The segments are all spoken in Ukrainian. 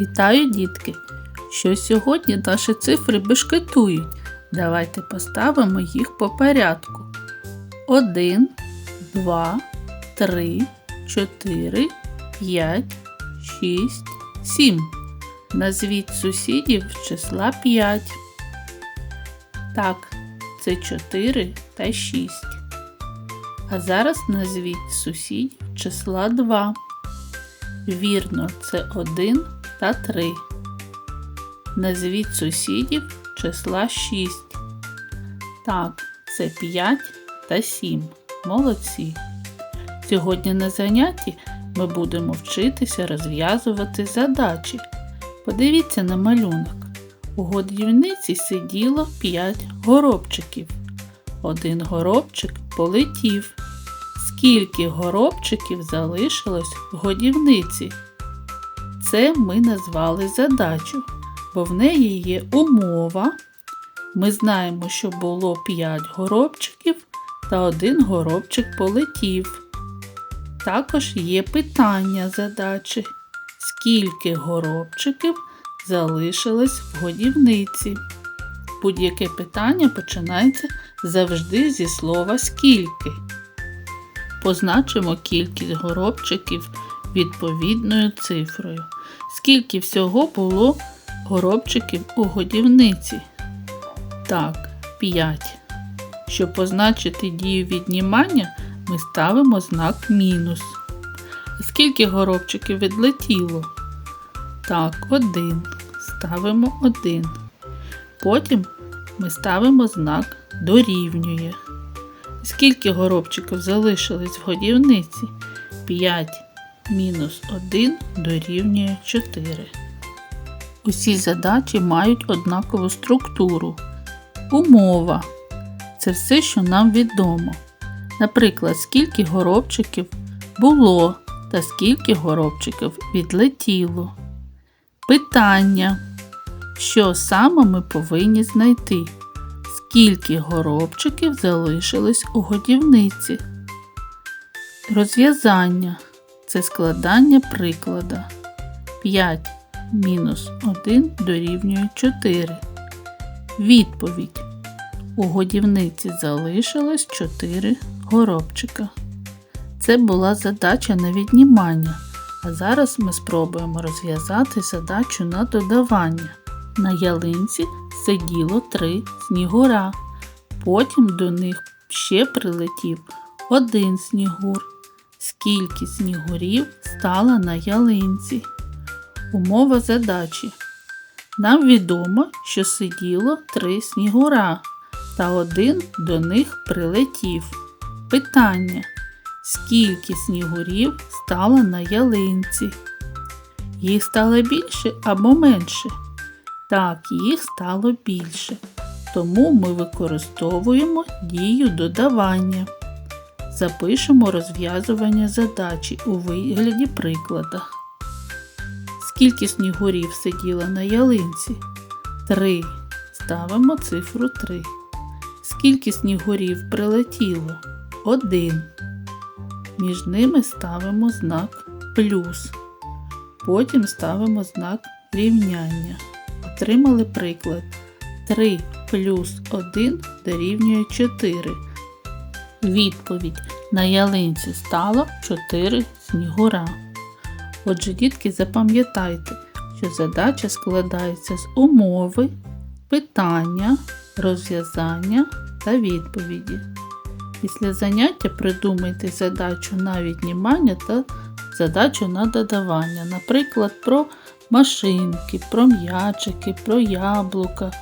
Вітаю, дітки! Що сьогодні наші цифри бешкетують. Давайте поставимо їх по порядку. 1, 2, 3, 4, 5, 6, 7. Назвіть сусідів числа 5. Так, це 4 та 6. А зараз назвіть сусідів числа 2. Вірно, це 1 та 3. Назвіть сусідів числа 6. Так, це 5 та 7. Молодці. Сьогодні на занятті ми будемо вчитися розв'язувати задачі. Подивіться на малюнок. У годівниці сиділо 5 горобчиків. Один горобчик полетів. Скільки горобчиків залишилось в годівниці? Це ми назвали задачу, бо в неї є умова. Ми знаємо, що було 5 горобчиків та один горобчик полетів. Також є питання задачі. Скільки горобчиків залишилось в годівниці? Будь-яке питання починається завжди зі слова скільки. Позначимо кількість горобчиків відповідною цифрою. Скільки всього було горобчиків у годівниці? Так, 5. Щоб позначити дію віднімання, ми ставимо знак мінус. Скільки горобчиків відлетіло? Так, 1. Ставимо 1. Потім ми ставимо знак дорівнює. Скільки горобчиків залишилось в годівниці? 5 мінус 1 дорівнює 4. Усі задачі мають однакову структуру. Умова це все, що нам відомо. Наприклад, скільки горобчиків було та скільки горобчиків відлетіло. Питання. Що саме ми повинні знайти? Скільки горобчиків залишилось у годівниці? Розв'язання це складання приклада. 5 мінус 1 дорівнює 4. Відповідь. У годівниці залишилось 4 горобчика. Це була задача на віднімання. А зараз ми спробуємо розв'язати задачу на додавання. На ялинці сиділо три снігура. Потім до них ще прилетів один снігур. Скільки снігурів стало на ялинці? Умова задачі. Нам відомо, що сиділо три снігура, та один до них прилетів. Питання. Скільки снігурів стало на ялинці? Їх стало більше або менше? Так, їх стало більше. Тому ми використовуємо дію додавання. Запишемо розв'язування задачі у вигляді приклада. Скільки снігурів сиділо на ялинці? 3. Ставимо цифру 3. Скільки снігурів прилетіло? 1. Між ними ставимо знак плюс. Потім ставимо знак рівняння. Отримали приклад 3 плюс 1 дорівнює 4. Відповідь на ялинці стало 4 снігура. Отже, дітки, запам'ятайте, що задача складається з умови, питання, розв'язання та відповіді. Після заняття придумайте задачу на віднімання та задачу на додавання, наприклад, про машинки, про м'ячики, про яблука,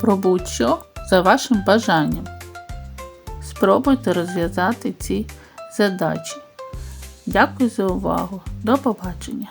про будь-що за вашим бажанням. Спробуйте розв'язати ці задачі. Дякую за увагу. До побачення!